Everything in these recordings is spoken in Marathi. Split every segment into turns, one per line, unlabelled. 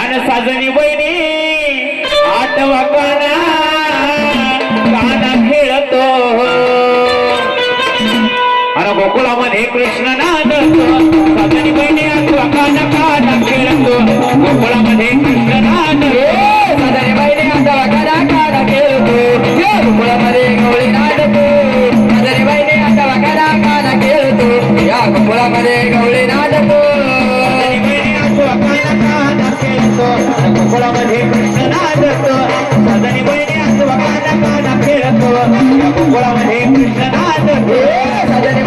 अन साजनी बहिणी आठवा काना काना खेळतो. अन गोकुळामध्ये कृष्ण नांदतो गोकुळामध्ये कृष्ण नांदतो साजनी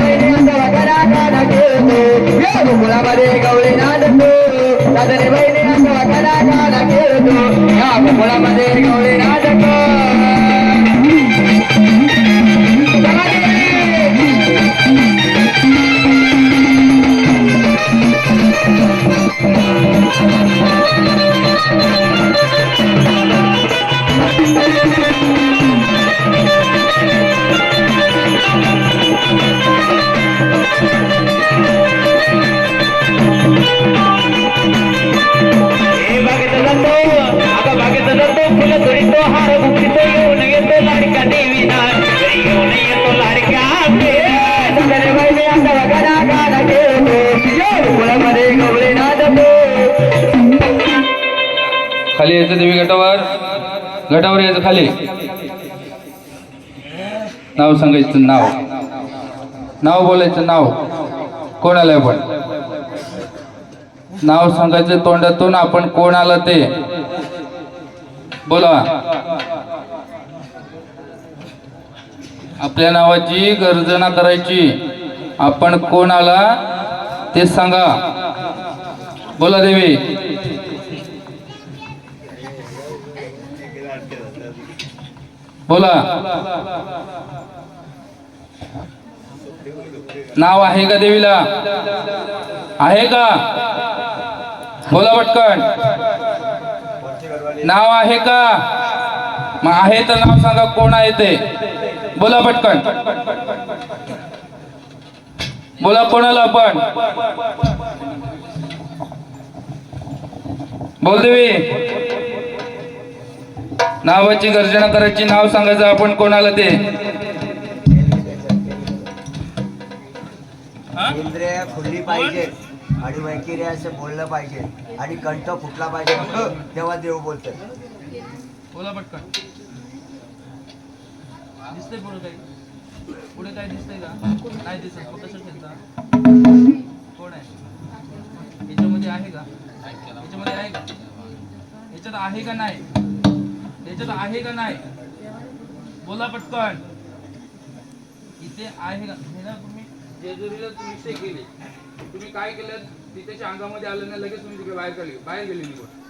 बहिणी आठवा काना काना खेळतो. या गोकुळामध्ये कृष्ण नांदतो
खाली यायचं देवी गटावर? गटावर यायचं खाली. नाव सांगायचं नाव. नाव बोलायचं नाव. कोण आलंय आपण नाव सांगायचं तोंडातून आपण कोण आलं ते? बोला. आपल्या नावाची गर्जना करायची. आपण कोण आला ते सांगा. बोला देवी. बोला. नाव आहे का देवीला? आहे का? बोला पटकन. नाव आहे का? मग आहे तर नाव सांगा कोण आहे ते? बोला पटकन. बोला कोणाला आपण? बोल देवी नावाची गर्जना करायची नाव सांगायचं आपण कोणाला ते?
इंद्रिय खुलली पाहिजे आणि मैकिरी असं बोललं पाहिजे आणि कंठ फुटला पाहिजे तेव्हा देव बोलतोय.
बोला पटकन. दिसतंय पुढे काय दिसतंय का? नाही दिसत. मग कसं खेळता कोण आहे? याच्यामध्ये आहे का? याच्यामध्ये आहे का? याच्यात आहे का नाही? याच्यात आहे का नाही? बोला पटकन. इथे आहे का? हे ना तुम्ही जेजुरीला तुम्ही ते गेले तुम्ही काय केलं? तिथेच्या अंगामध्ये आलं नाही लगेच तुम्ही तिकडे बाहेर गेले बाहेर गेले निघून.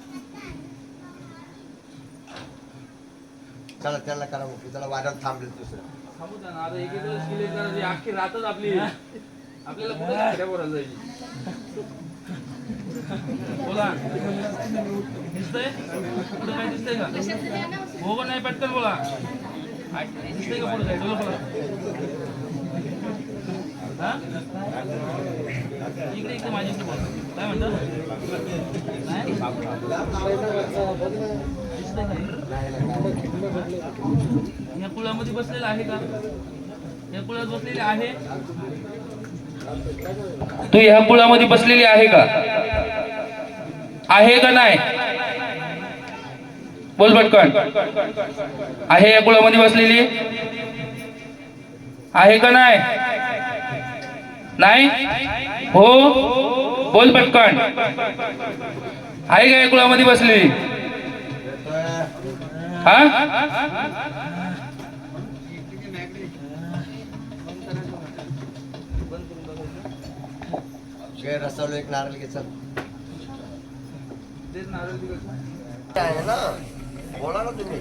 चला त्याला करा मोठी त्याला वादळ थांबले दुसरं.
थांबू द्या ना. आता एक एक दिवस गेले तर अख्खी रातच आपली. आपल्याला कुठे खऱ्या बोलायला जायची? बोला. दिसतंय? पुढे काय दिसतंय का? हो का नाही पटकन बोला. दिसतंय का पुढे काय? बोला बोला? इकडे इकडे माझी. काय म्हणतात या कुळामध्ये बसलेला आहे का? या कुळात बसलेले आहे? तू ह्या कुळामध्ये बसलेली आहे का? आहे का नाही? बोल पटकन. आहे या कुळामध्ये बसलेली? आहे का नाही? नाही? हो? बोल पटकन. आहे का या कुळामध्ये बसलेली? हा?
रसवलं एक नारळ घे चल. आहे ना? बोला ना तुम्ही.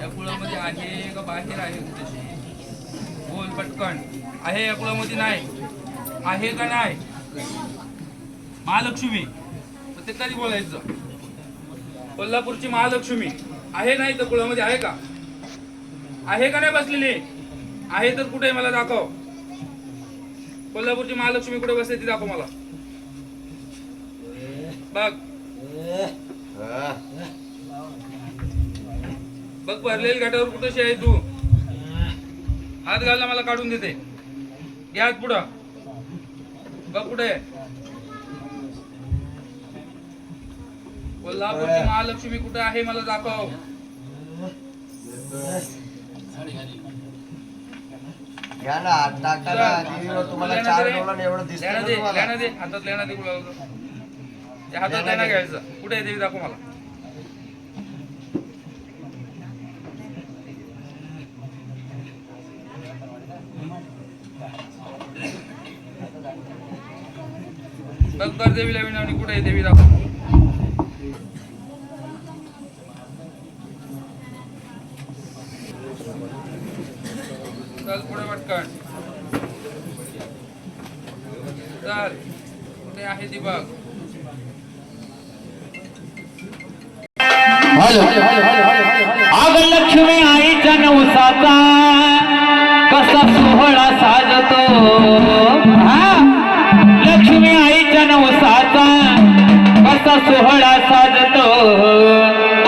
या कुळामध्ये आहे का बाहेर आहे तशी बोल पटकन. आहे या कुळामध्ये नाही. आहे का नाही? महालक्ष्मी. तर ते कधी बोलायचं. कोल्हापूरची महालक्ष्मी. आहे नाही तर कुळामध्ये आहे का? आहे का नाही बसलेली?
आहे तर कुठे आहे मला दाखव. कोल्हापूरची महालक्ष्मी कुठे बसते ती दाखव मला. बघ. बघ भरलेली घाटावर कुठेशी आहे तू. हात घालला मला काढून देते. घ्या पुढं. बघ कुठे आहे? कोल्हापूरची महालक्ष्मी कुठे आहे मला दाखव.
घ्या ना तुम्हाला चार एवढं
लेणं दे लेणं दे हातात लेणं दे कुणाला त्या हातात
लेणं
लेणं
दे.
घ्यायचं. कुठे आहे देवी? दाखव मला. बघ बर देवीला विनवणी कुठे आहे देवी? दाखव चल पुढे पटकन चल कुठे आहे ती बघ
आग लक्ष्मी आईच्या नवसाचा कसा सोहळा साजतो? हा? लक्ष्मी आईच्या नवसाचा कसा सोहळा साजतो?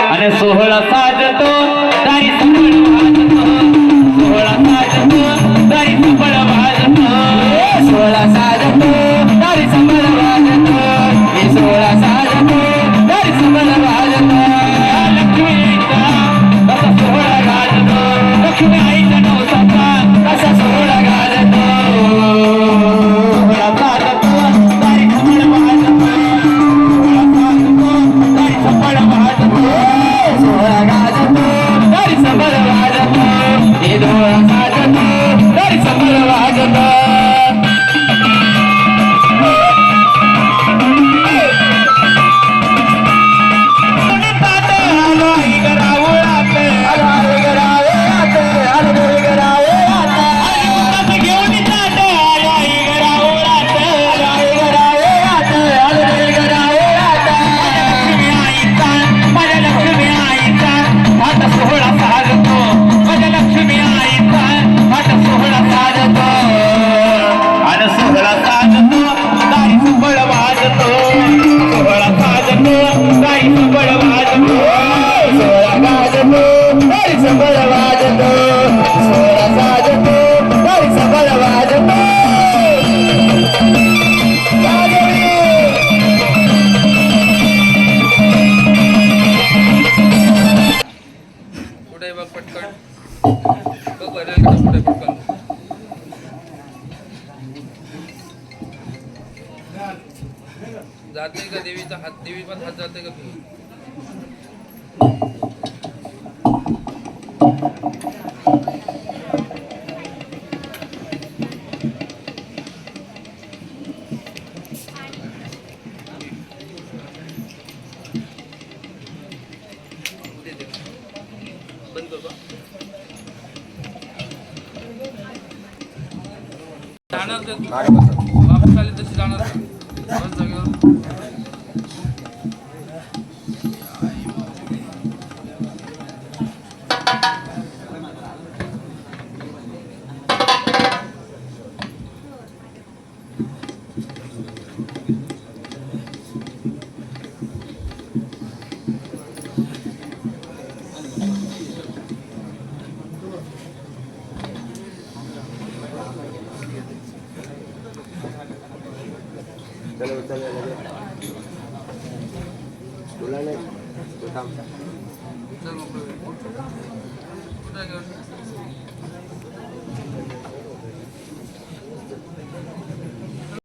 आणि सोहळा साजतो
तारी सुरू बंद कर बा. जाणार. वापस आली तशी जाणार
चला चला लगे. तुला नाही तू थांब.